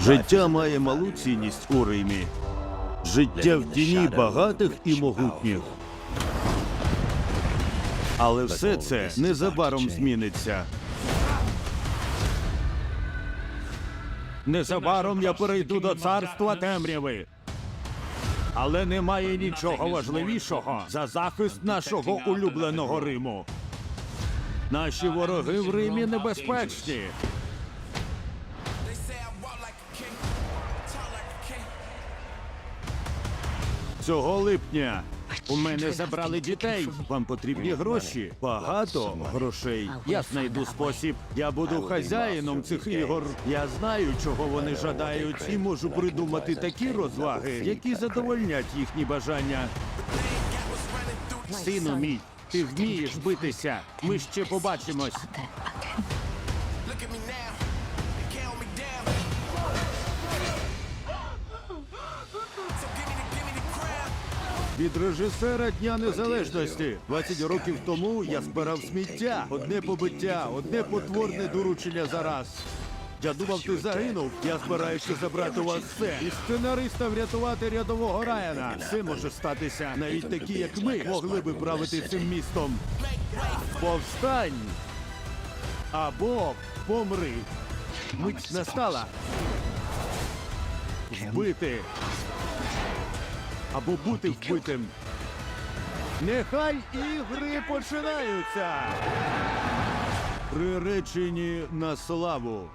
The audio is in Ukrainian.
Життя має малу цінність у Римі. Життя в тіні багатих і могутніх. Але все це незабаром зміниться. Незабаром я перейду до царства темряви. Але немає нічого важливішого за захист нашого улюбленого Риму. Наші вороги в Римі небезпечні. Цього липня у мене забрали дітей. Вам потрібні гроші. Багато грошей. Я знайду спосіб. Я буду хазяїном цих ігор. Я знаю, чого вони жадають, і можу придумати такі розваги, які задовольнять їхні бажання. Сину мій, ти вмієш битися. Ми ще побачимось. Від режисера Дня Незалежності 20 років тому я збирав сміття. Одне побиття, одне потворне доручення за раз. Я думав, ти загинув. Я збираюся забрати у вас все. І сценариста врятувати рядового Райана. Все може статися. Навіть такі, як ми, могли би правити цим містом. Повстань! Або помри. Мить настала. Вбити або бути вбитим. Нехай ігри починаються. Приречені на славу.